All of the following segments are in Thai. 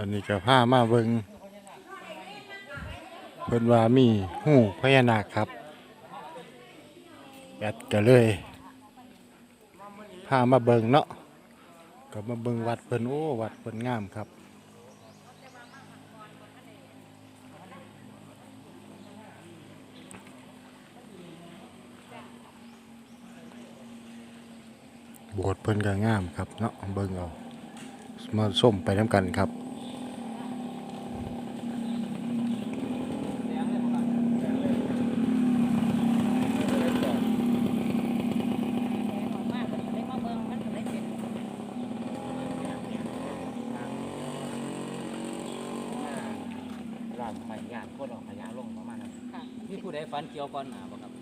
อันนี้ก็พามาเบิงเพิ่นว่ามีหูพญานาคครับแอดก็เลยพามาเบิงเนาะก็มาเบิงวัดเพิ่นโอ้วัดเพิ่นงามครับโบสถ์เพิ่นก็งามครับเนาะเบิ่งเอามาส้มไปน้ำกันครับ ออกมามันก็เลยมาเบิ่งมันก็เลยเป็น ลาดใหม่ยานคนออกขยะลงประมาณนั้นค่ะ มีผู้ใดฝันเกี่ยวก่อนหน้าบ่ครับ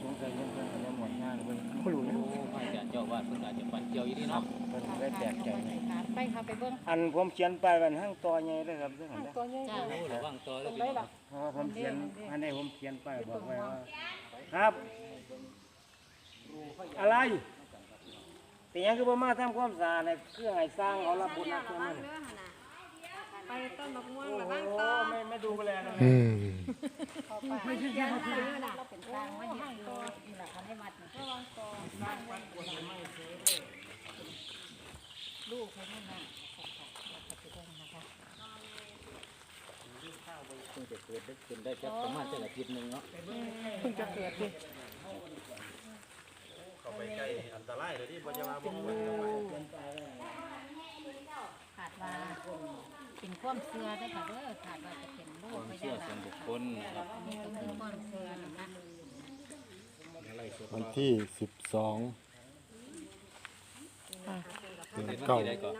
ผมเคยเห็นเพื่อนเขาจะหมดงานเพิ่นบ่รู้นะโอ้พระอาจารย์เจ้าอาวาดเพิ่นอาจจะฝันเกี่ยวอยู่นี่เนาะเพิ่นได้แปลกใจไปค่ะไปเบิ่งอันผมเขียนไปกันห้างต่อใหญ่เลยครับเรื่องนั้นนะตัวใหญ่โอ้ระวังตัวเลยพี่น้องเพราะว่าผมเขียนอันนี้ผมเขียนไปบอกไว้ว่าครับ อะไรแต่ยังคือบ่มาทำความสะอาดในเครื่องไอ้สร้างเขารับบุญนะเครื่องนั้นไปต้นมะม่วงโอ้ระโหวังต่อ ไม่ไม่ดูกันเลยนะอืมไม่ใช่ที่มาซื้อน่ะเราเป็นทางมาอยู่นี่แหละคันให้วัดนี่ระวังต่อบ้านวัดลูกให้มันน่ะนะคะเพิ่งจะเกิดได้ขึ้นได้จักประมาณจักอาทิตย์หนึงเนาะเพิ่งจะเกิดดิขาดว่า เป็นความเชื่อได้อค่ะเด้อขาดว่าจะเป็นลูคกวามไม่เชื่ได้อหรส่วอนกบุคคลนะครับอันนี้ก็คือความเชื่อนะคะวันที่สิบสองเดือนเก้าได้ก็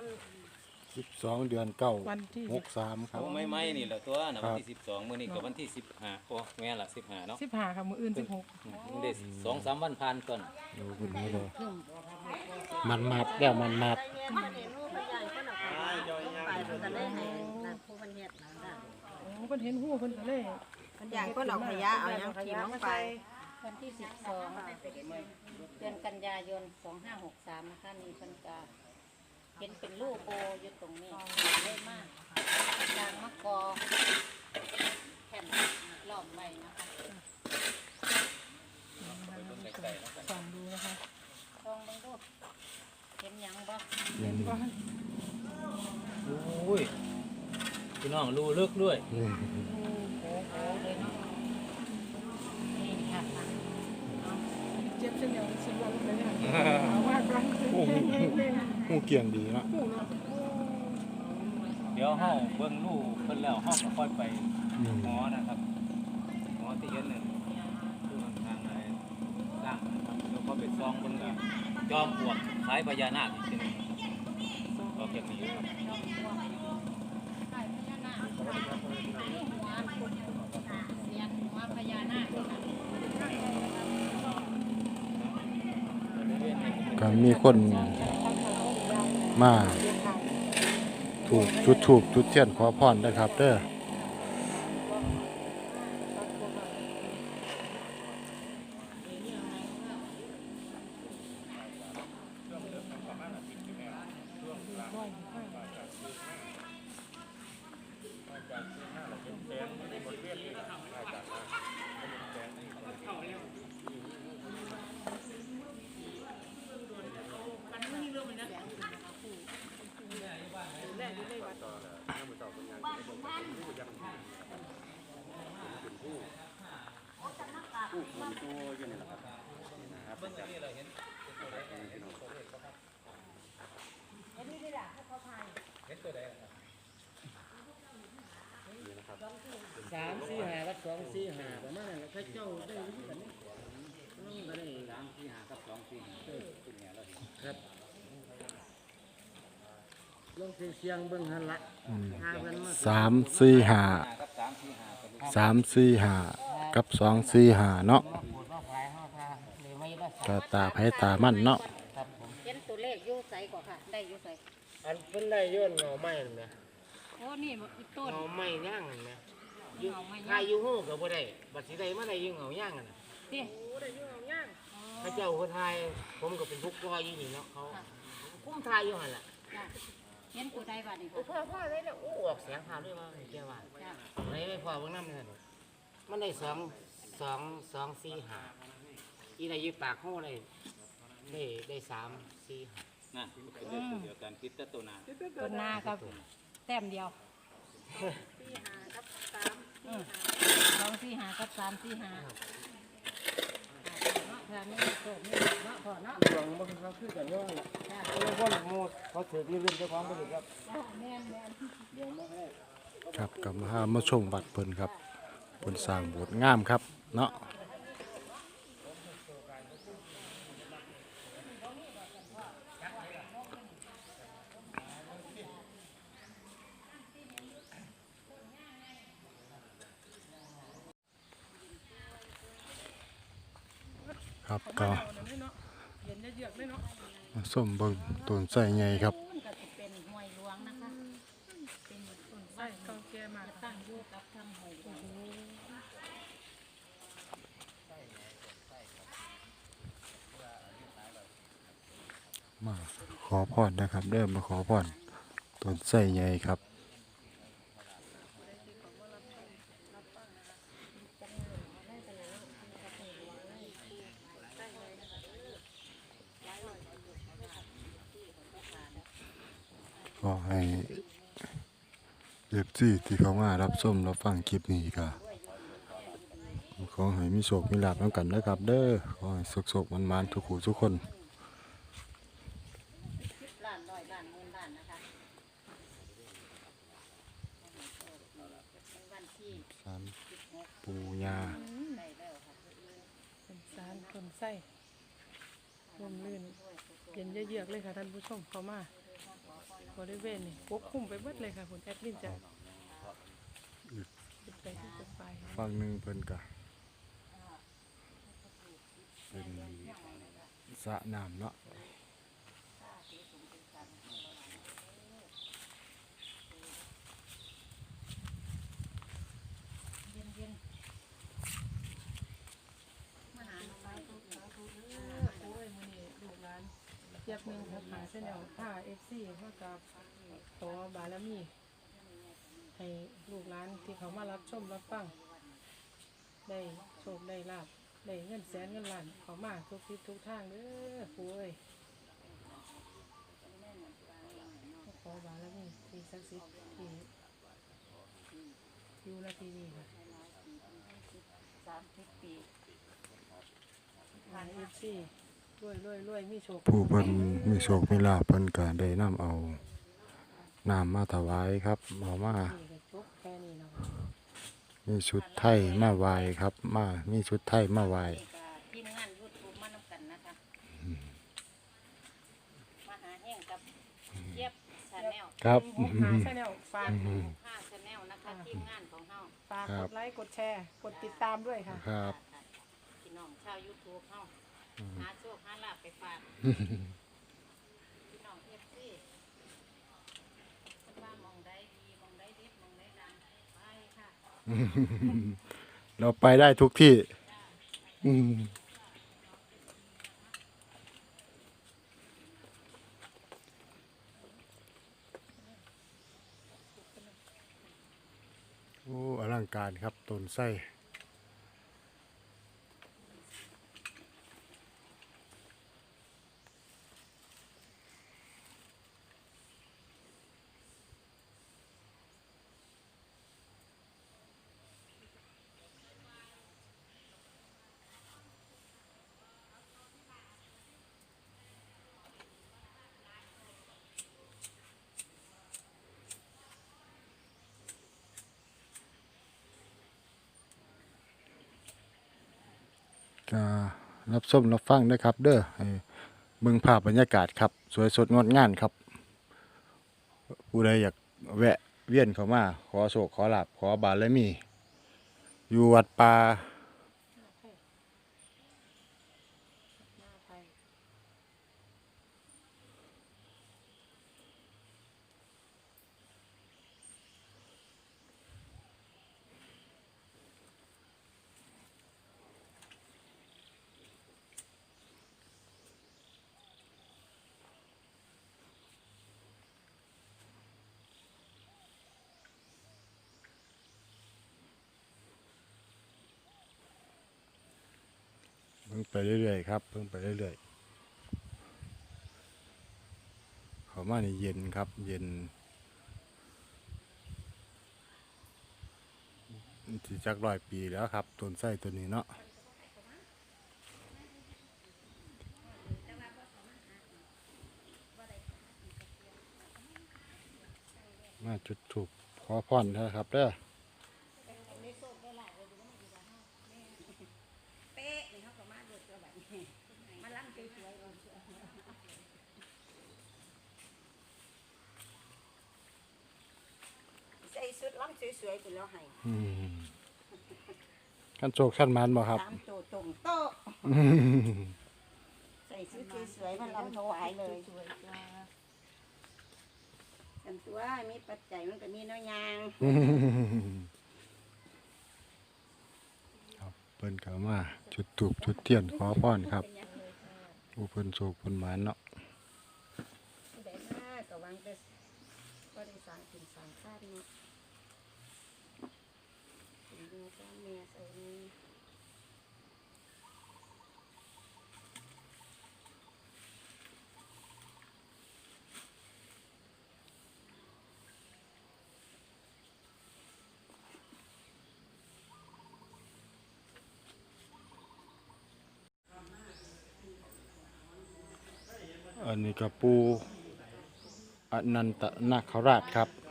สิบสองเดือนเก้าวันที่ หกสามครับ โอ้ไม่ไม่นี่แหละตัวนะครัวันบที่12มื้อนี้ก็วันที่15โอ้แม่นล่ะ15เนาะสิบห้าค่ะมืออื่นสิบหกอืมได้สองสามวันผ่านก่อนดูคุณนี่เลยมันมัดแล้วมันมัด โอ้เพิ่นเห็นหูเพิ่นก็เลยอย่างก็เอาขยะเอาหยังถิ่มลงไป วันที่สิบสองเดือนกันยายนสองห้าหกสามนะคะนี่เพิ่นก็เห็นเป็นลูกโบอยู่ตรงนี้ได้มากยางมะกอแผ่นรอบใบนะคะส่องดูนะคะลองเบิ่งดูเห็นหยังบ่เย็นโอ้ยพี่น้องรู้ลึกด้วยอืมโอ้โหเลยเนาะนี่ค่ะเจ็บเส้นเดียวสิบวันเลยเนี่ยเอามากกว่าโอ้โหหูเกี่ยงดีเนาะหูเนาะเดี๋ยวเฮาเบิ่งลูกเพิ่นแล้วเฮาก็ค่อยไปอืมหมอนะครับหมอที่เห็นเนี่ยคือทางอะไรสร้างนะครับแล้วก็ไปซองเบิ่งแล้วจอมปลวกคล้ายพญานาคอีกทีหนึง จ็ดนี้ก็มีคนมาถูกจุดถูกจุดเทียนขอพรนะครับเด้อ สียนหัวพญานาคค่ะก็มีคนมาถูกจุดถูกจุดเทียนขอพรนะครับเด้อสามสี่ห้ากับสองสี่ห้าประมาณนั้นถ้าเจ้าได้รู้กันนี่ต้องได้สามสี่ห้ากับสองสี่ห้าครับลงเสียงเบิ่งหันละอืมหาเพิ่นมาสามสี่ห้าสามสี่ห้า กับลูกสามสี่ห้ากับสองสี่ห้าเนาะมาปวดมาพายเฮาพาเลยไม่ได้ก็ตาไผตามันเนาะครับผมเห็นตัวเลขอยู่ใสกว่าค่ะ ได้อยู่ใสอันเพิ่นได้ย้อนเงาไม้นั่นแหมโอ้นี่อีต้นเงาไม้ย่างนั่นแหมอยู่เงาไม้ย่างถ้าอยู่ฮู้ก็บ่ได้บัดสิได้มาได้อยู่เงาย่างนั่นน่ะนี่พระเจ้าคนไทยผมก็เป็นทุกข์ก็อยู่นี่เนาะเขาคุ้มทายอยู่หั่นล่ะจ้ะเห็นตัวใดบ้านี่พ่อพ่อได้แล้วอู้ออกเสียงพาด้วยว่าแกว่าจ้ะไหนไปพ่อเบิ่งน้ำเนี่ย มันได้สองสองสองสี่ห้าอีในยืดปากห้องเลยได้ได้สามสี่ห้านั่นเป็นเรื่องเดียวกันคิดแต่ตัวหนาตัวหน้ากับแต้มเดียวอืมสองสี่หากับสามสี่หาเนาะถ้าไม่โกรธไม่เนาะพอเนาะดวงมันเขาคือกันว่าล่ะแล้วก็หมูเขาถือมีรุ่นเจ้าของไปเลยครับ แม่นแม่น ครับกับมาหามาชมวัดเพิ่นครับ เพิ่นสร้างโบสถ์งามครับเนาะครับก็เอาเนาะเย็นเยือกๆเลยเนาะมาส้มเบิ่งต้นไส้ใหญ่ครับ ก็จะเป็นห้วยหลวงนะคะ เป็นต้น ใช่ ไม้ เก่าแก่มาก ตั้งอยู่กับทางห้วยหลวง มาขอพรนะครับ เริ่มมาขอพรต้นไส้ใหญ่ครับก็ให้เอฟซีที่เขามารับส้มรับฟังคลิปนี้ก็ขอให้มีโชคมีลาภน้ำกันนะครับ เด้อขอให้สุขๆมันๆทุกผู้ทุกคน สิบล้านร้อยล้านหมื่นล้านนะคะเป็นวันที่ สาร สิบหก ปูยา ได้แล้วค่ะ เป็นสารต้นไส้ลมลื่น เย็นเยือกๆเลยค่ะท่านผู้ชมเข้ามาบริเวณนี่ปกคลุมไปเบิดเลยค่ะผลแอดมินจะปิดไปที่จะไปฝั่งหนึ่งเพิ่นกะเป็นสระน้ำเนาะ เย็นเย็นมาหาหน่อไม้ทุกข์ทุกข์ โอ้ยมื้อนี้ลูกหลานเทียบ หนึ่งครับหาเส้นแนวผ้าเอฟซีเท่ากับขอบารมี ให้ลูกหลานที่เขามารับชมรับฟัง ได้โชคได้ลาบได้เงินแสนเงินล้านเขามาทุกทิศทุกทางเด้อปู่เอ้ยขอบารมีที่ศักดิ์สิทธิ์ที่อยู่ณที่นี่ค่ะสามสิบปีหาเอฟซี รวยรวยรวยมีโชคผู้เพิ่นมีโชคมีลาภเพิ่นก็ได้นำเอาน้ำมาถวายครับเอามานี่ก็จบแค่นี้เนาะมีชุดไทยมาไหวครับ มามีชุดไทยมาไหวนี่ก็ทีมงานยูทูบมานำกันนะคะมาหาแห้งกับเย็บชาแนลครับ หกหาชาแนลฝากห้าชาแนลนะคะทีมงานของเฮาฝากครักบ ดไลค์กดแชร์ กดติดตามด้วยค่ะ ครับ พี่น้องชาวยูทูบเฮา หาโชคหาลาบไปฝากพี่น้องเอฟซีว่ามองได้ดีมองได้เด็ดมองได้ดังไปค่ะเราไปได้ทุกที่ อืมโอ้อลังการครับต้นไส้ รับส้มรับฟังนะครับ เด้อเบิ่งภาพบรรยากาศครับ สวยสดงดงามครับ ผู้ใดอยากแวะเวียนเข้ามา ขอโศกขอหลับขอบารมี อยู่วัดป่า ไปเรื่อยๆครับเบิ่งไปเรื่อยๆเขามานี่เย็นครับ เย็นสิจักร้อยปีแล้วครับต้นไส้ตัวนี้เนาะมาจุดถูกขอพรนะครับเด้อ ชุดล้ำสวยๆไปแล้วให้อืมขั้นโชคขั้นมันบ่ครับตามโตตรงโต๊ะใส่ชุดสวยๆมันลำถวายเลยสันตัวมีปัจจัยมันก็มีน้อยยางครับเพิ่นก็มาจุดตูบจุดเทียนขอพรครับผู้เพิ่นโชคเพิ่นหมานเนาะได้มากก็วางแต่ก็ได้สร้างถึงสร้างข้านเนาะ ถึงเมียจ้าเมียใส่นี่อันนี้ก็ปูอนันตนาคราชครับ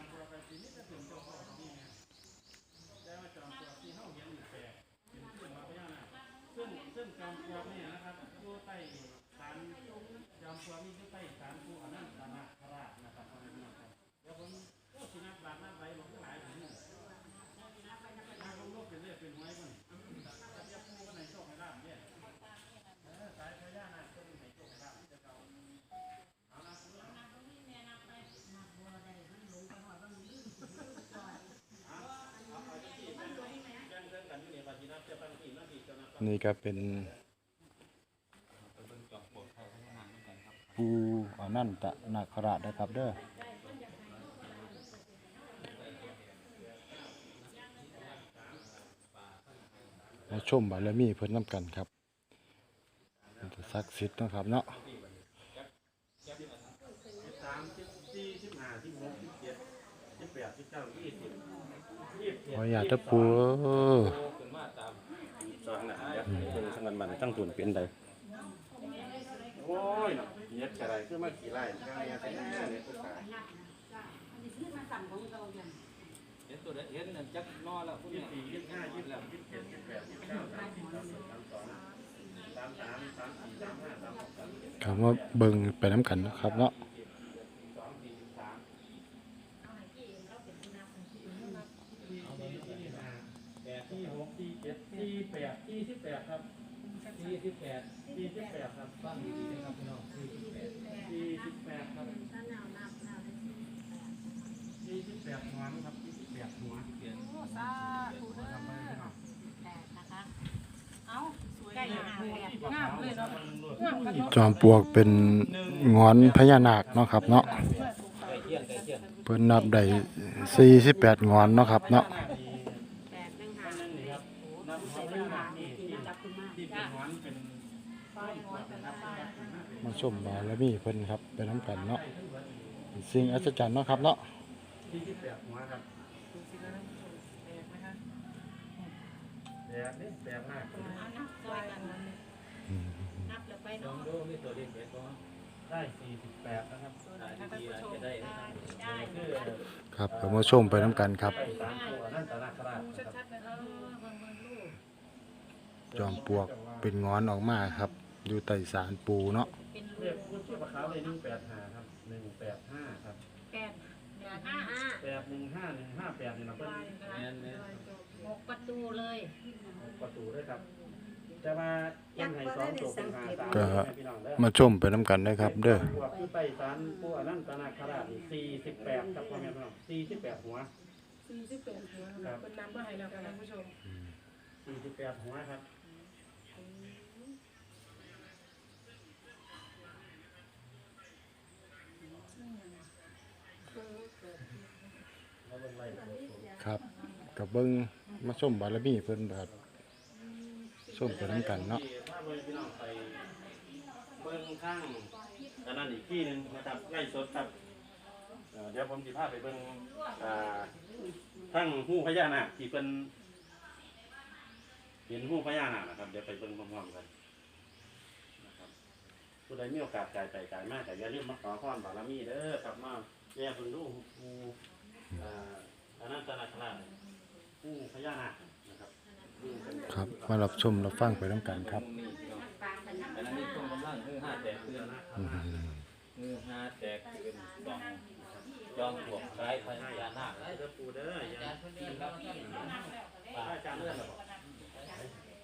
นี่ก็เป็นปูอนันตนาคราชนะครับเด้อมาชมบารมีเพิ่นน้ำกันครับมันจะศักดิ์สิทธิ์นะครับเนาะสามสิบสี่สิบห้าสิบหกสิบเจ็ดสิบแปดสิบเก้ายี่สิบ ขออยากจะปู สองนะเดี๋ยวเป็นสังกันบันตั้งตุนเป็นใดโอ้ยเนาะเน็ตอะไรคือมาขี่ไล่ข้างเนี้ยแต่หน้าเน็ตก็ขายเห็นตัวเด็ดเห็นนั่นจักนอแล้วพุ่นยี่เนี่ยสิบสี่ยี่สิบห้ายี่สิบหกยี่เจ็ดยี่แปดยี่เก้าสามสิบสามสิบสามสองสามสามสามสี่สามห้าสามหกสามเจ็ดคำว่าเบิ่งไปน้ำกันนะครับเนาะ สองสี่สิบสามสี่สิบห้าแปดที่หกที่เจ็ดที่แปดที่สิบแปดครับ สี่สิบแปด ที่สิบแปดครับ ฟังดีๆนะครับพี่น้องสี่สิบแปด ที่สิบแปดครับที่สิบแปดหัวนะครับที่สิบแปดหัว เปลี่ยน สาธุเด้อ ทำไปให้หน่อย นะคะเอาใกล้หาแปด งามเลยเนาะงามกันเนาะ จอมปลวกเป็นงอนพญานาคเนาะครับเนาะเพิ่นนับได้48งอนเนาะครับเนาะแปดงหานั่นนี่ครับเนางนี่ที่ที่เป็นหัวเป็นมาชมบารมีเพิ่นครับไปน้ำกันเนาะสิ่งอัศจรรย์เนาะครับเนาะที่สิบบนี่แปดหน้าก นนับแล้วไปลอเนาะงดูมีตัวเด็ดเด็ดบ่ได้สี่สิบแปดนะครับได้ดีๆอาจจะได้นะครับได้คือครับก็มาชมไปน้ำกันครับ ได้สามตัวนั่นตลาดตลาดนะครับชัดๆนะคะเบิ่งเบิ่งลูกจอมปลวกเป็นงอนออกมาครับ อยู่ใต้ศาลปูเนาะเป็นเรียกคุณเชื่อปลาขาวเลยหนึ่งแปดห้าครับหนึ่งแปดห้าครับแปดแปดห้าห้าแปดหนึ่งห้าหนึ่งห้าแปดนี่เราก็แม่นแม่นหกประตูเลยประตูด้วยครับ แต่ว่ายังให้สองตัวเป็นหาสามก็ พี่น้องเด้อมาชมไปน้ำกันนะครับ เด้อ พวกคือไต่สารผู้อนันตนาคราชนี่สี่สิบแปดครับพ่อแม่พี่น้องสี่สิบแปดหัว48หัวเนาะเพิ่นนำมาให้แล้วค่ะท่านผู้ชมสี่สิบแปดหัวครับแล้วเบิ่งไล่ตัวสูงครับกับเบิ้งมาชมบารมีเพิ่นแบบ ชมไปน้ำกันเนาะที่ว่าพ่อแม่พี่น้องไปเบิ่งข้างอันนั้นอีกที่หนึงนะครับไล่สดครับเอ่อเดี๋ยวผมสิพาไปเบิ่งอ่าทั้งหู้พญานาคที่เป็นเห็นหู้พญานาคนะครับ เดี๋ยวไปเบิ่งพร้อมๆกันนะครับผู้ใดมีโอกาสกายไปกายมากแต่อย่าลืมมาขอพรบารมีเด้อครับมาแย่เพิ่งดูหูอ่าอันนั้นตนาคราชหูพญานาค ครับดูกันครับมารับชมรับฟังไปน้ำกันครับอันนั้นนี่คนกำลังฮือห้าแตกเตือนเฮือห้าแตกเตือนจองจองพวกคล้ายพญานาคได้เด้อปูเด้ออย่าจารย์เลื่อนหรอ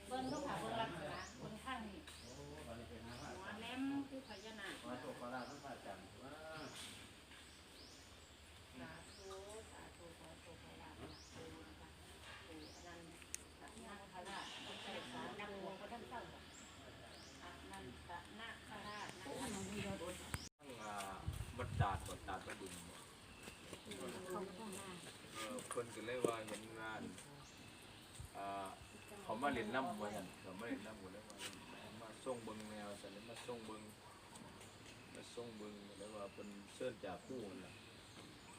เบิ้งลูกค่ะเบิ้งรักษณะเบิ่งข้างนี้หัวแหลมคือพญานาค มาโชคขอลาพระอาจารย์ว่า สาธุสาธุขอโชคขอลาภปู่นะคะปู่อนันตนาคราชต้องใส่สารนักหลวงพระท่านเจ้าอนันตนาคราชนะคะ บัดดาดบัดดาดบัดดุลเออคนก็เลยว่าเห็นงานอ่า เขาเล่นน้ำว่าซั่นเขามาเล่นน้ำหมดแล้วมาส่งเบิงแนวสันแล้วมาส่งเบิงมาส่งเบิงแล้วว่าเป็นเชิญจากผู้นั่น่ะ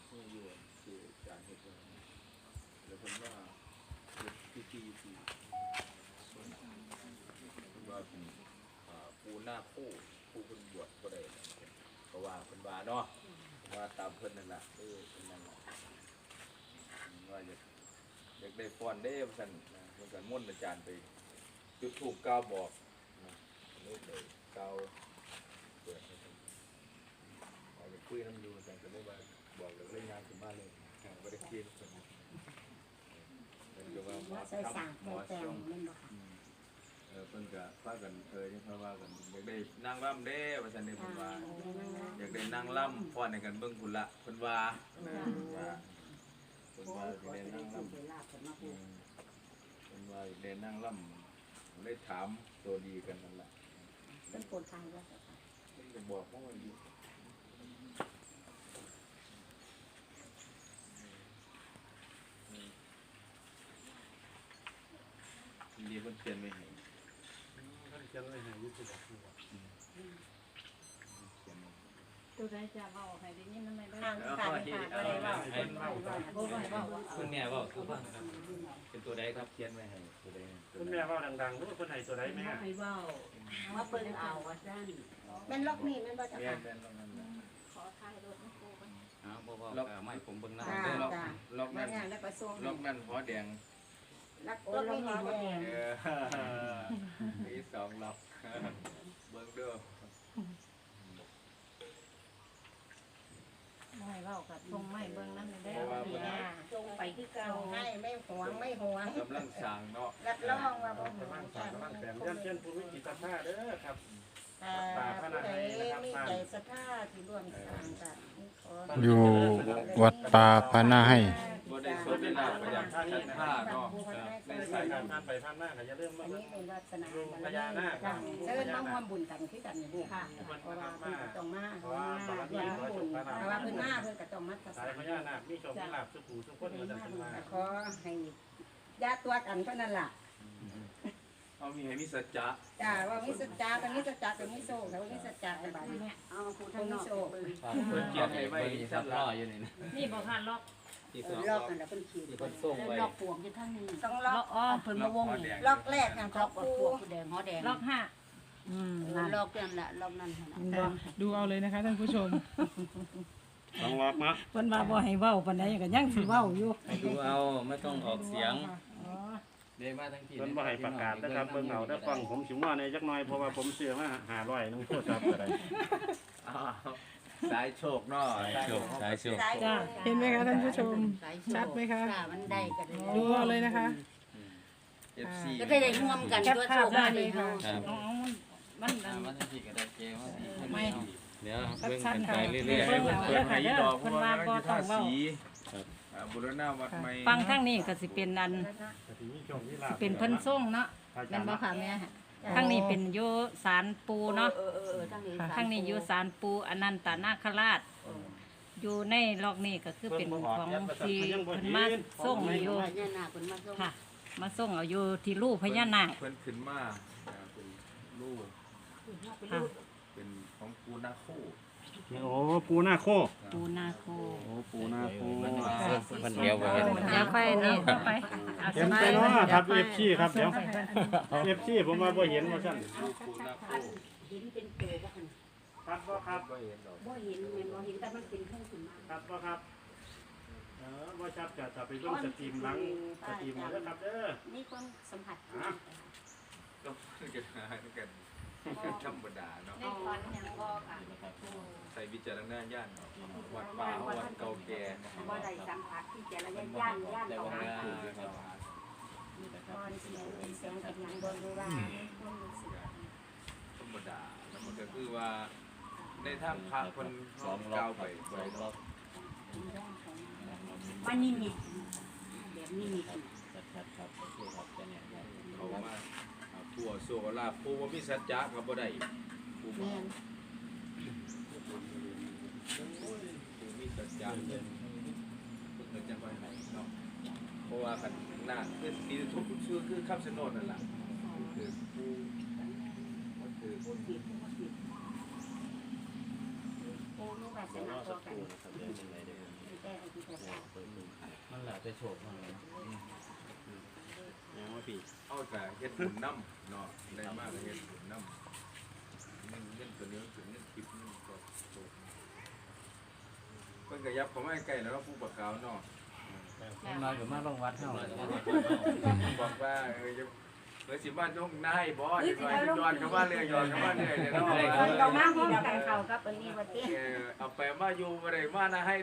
ผู้อยู่ที่การเฮ็ดไว้แล้วเพิ่นว่าเฮ็ดพิธีที่ส่วนว่าเป็นอ่าปูหน้าคู่ผู้เพิ่นบวชบ่ได้นะเพราะว่าเพิ่นว่าเนาะว่าตามเพิ่นนั่นล่ะเออเพิ่นนั่นล่ะว่าอยากอยากได้ฟ้อนเด้ว่าซั่นนะ เพิ่นก็ม่นอาจารย์ไป จุดธูปกล่าวบอกนะเลยได้กาวเปิดให้เพิ่นเอาไปคุยน้ำอยู่อาจารย์ก็เลยว่าบอกแล้วเลยงานขึ้นมาเลยอ่าบ่ได้คิดเพิ่นนะเพิ่นก็ว่าหมอใส่สางทำหมอแต่ช่วงนบ่ค่ะเออเพิ่นก็พากันเออยังพาว่ากันอยากได้นางร่ำเด้ว่าซั่นเด้เพิ่นว่าอยากได้นางร่ำฟ้อนให้กันเบิ่งพุ่นละเพิ่นว่าเพิ่นว่าเพิ่นว่าอยากได้นางร่ำ ว่าอยากได้นางร่ำเลยถามตัวดีกันนั่นล่ะเป็นโกนทางแล้วค่ะเพิ่นก็บอกว่าว่าอยู่ทีนี้เพิ่นเขียนไว้ให้ท่านเขียนไว้ให้ยุติธรรมเขียนไว้ ตัวใดจะเว้าให้ได้ยินนำแม่เด้อทางสายค่ะบ่ได้เว้าเพิ่นเว้าบ่ว่าให้เว้าว่าคุณแม่เว่าคือฟังครับ เป็นตัวใดครับเขียนไว้ให้ตัวใดตัวคุณใดแม่เว้าดังๆรู้คนไหนตัวใดแม่ให้เว้าว่าเปิ้นเอาว่าซั่นแม่นล็อกนี่แม่นบ่จ้ะแม่ค่ะนแม่นลองนั่นน่ะขอถ่ายรถให้ปู่ก่อนอ้าวบ่บ่เอ่อไม่ผมเบิ่งหน้าจ้าเด้อจ้าล็อกแม่นั่นนแล้วก็ส่งล็อกนั่นหัวแดงลักโอ้ล็อกนี่แดงเออมีสองล็อกเบิ่งเด้อ บ่ให้ เว้าก็ส่งไม้เบิ่งนำเด้อจ้าส่งไปคือเก่าให้ไม่หวงไม่หวงกำลังสั่งเนาะรับรองว่าบ่หวกำลังงสร้างกำลังแปลงเรียนเชิญผู้มีจิตศรัทธาเด้อครับแต่ผู้ใดมีใจศรัทธาที่ร่วมสร้างกันขออยู่วัดป่าพานาให้บ่ได้สดได้ลาประหยัดท่านท่าเนาะ ในในสายการผ่านไปผ่านมาก็อย่าลืมมาอันเบิ่นี้งเป็นวาสนาพญานาคเชิญมาร่วมบุญกันคือกันนี่ค่ะเพราะว่าเพิ่นก็ต้องมาเพราะว่าร่วมบุญเพราะว่าเพิ่นมาเพิ่นก็ต้องมาทัศสายพญานาคมีโชคมีลาภสุขหูทุกคนมาจากขึ้นมาขอให้ญาติตัวกันเท่านั้นล่ะเอามีให้มีสัจจะจ้าว่ามีสัจจาเป็นมีสัจจาเป็นมีโซ่แต่ว่ามีสัจจาเป็นแบบนี้เอาผู้ทางนอกเบิ่งครับเพิ่นเขียนให้ไว้ซับล้ออยู่นี่นะนี่บ่ค่ะล็อก ที่เอสอองล็อกกันแล้วเพิ่นขีดที่เพิ่นส่งไว้ล็อกปวกอยู่ทางนี้ต้องล็อกอ๋อเพิ่นมาวงนี่ล็อกแรกนะคล็รัอบกปูปวกแดงหอแดงล็อกห้าอืมนั่นล็อกนั่นแหละล็อกนั่นหั่นน่ะดูเอาเลยนะคะท่านผู้ชมสองล็อกเนาะเพิ่นว่าบ่ให้เว้าปานใดก็ยังสิเว้าอยู่ดูเอาไม่ต้องออกเสียงอ๋อเด้มาทั้งทีเพิ่นบ่ให้ประกาศนะครับเบิ่งเอาถ้าฟังผมสิว่าในจักหน่อยเพราะว่าผมเชื่อมา500นึงโทรศัพท์ก็ได้ อ้าว สายโชคเนาะสายโชคสายโชค จ้าเห็นไหมคะท่านผู้ชมสายโชชัดคไหมคะ จ้ามันได้ก็ได้ดูเอาเลยนะคะเอฟซีก็ได้ได้ร่วมกันตัวโชคได้เลยค่ะ ครับ อ๋อมันอ่ามันมาทั้งทีก็ได้เกมมาไม่ เดี๋ยวเบิ่งชักัดนๆไปค่ะเรื่อยเบิ่งเอาเปิเด้ดอให้ค่ะอีเด้อดอกเพเพิ่ราะนว่าว่ามันบ่อยู่ต้อท่างเว้าสีอ่าบุรณาวัดใหม่ฟังทางนี้ก็สิเป็นอันก็สิมีโชคมีลาภเป็นเพิ่นส่งเนาะแม่นบ่ค่ะแม่ ทางนี้เป็นอยู่ศาลปูเนาะเออเออเออทางนี้ทางนี้อยู่ศาลปูอนันตนาคราชอยู่ในล็อกนี้ก็คือเป็นของที่เพิ่นมาส่งอยู่พญานาคเพิ่นมาส่งค่ะ มาส่งเอาอยู่ที่รูปพญานาค เพิ่นขึ้นมาอ่าเป็นรูลูกค่ะเป็นของปูนาโค โอ้ปูหน้าโคปูนาโคโอ้ปูหน้าโคมันเดียวไปเดี๋ยวไปนี่ต่อไปอาเห็นสบาไปยเนาะครับดี๋เอยวฟไปซีครับเดี๋ยวเอฟซีผมว่าบ่เห็นว่าซั่นปูนาโคเห็นเป็นตัวบ่หั่นครับบ่ครับก็เห็นดอกบ่เห็นแม่นบ่เห็นแต่มันเป็นเพิ่งขึ้นมาครับบ่ครับเออบ่ชัดก็จะไปเบิ่งสตรีมหลังสตรีมเด้อครับเด้อมีคนสัมผัสก็เพิ่งจะหาด้วยกันธรรมดาเนาะในฝันอย่างก็ค่ะ ใส่วิจารณญาณเนาะวัดป่าวัดเก่าแก่บ่ได้สัมผัสที่จะระยะย่านย่านต่อมาตอนเสียงเป็นเสียงเป็นหยังบ่รู้ว่ามันรู้สึกธรรมดาแล้วมันก็คือว่าในทางพระคนสองก้าวไปไปเนาะมันนิมิตแบบนิมิตเขามาผู้โซลาผู้ว่ามีสัจจะก็บ่ได้ผู้บ่แม่น ผู้มีสั จจะเพิ่นเพิ่นจะไปไหนเนาะเพราะว่าคันหน้าคือดีทุกชื่อคือคำสนดนั่นแหละคือผู้คือพูดผิดพูดผิดโอ้ลูกอาสนะต่อกันแต่อธิษฐานมันแล้วจะโชคมันเลยยังว่าปีเอาแต่เฮ็ดบุญน้ำเนาะได้มากก็เฮ็ดบุญน้ำเงินเงินตัวนี้ถึงเงินคิดเงินก็โตเพิ่นก็ยับเข้ามาใกล้แล้วผู้ประกาวเนาะน้อยก็มาลงวัดเฮาเลยบอกว่าเออจะเออสิบ้านต้องนายบ่จังหน่อยย้อนเข้ามาเลยย้อนเข้ามาเลยเดี๋ยวเนาะเรามาพร้อมกันเขากับอันนี้ว่าเต้เออเอาไปมาอยู่บ่ได้มานะให้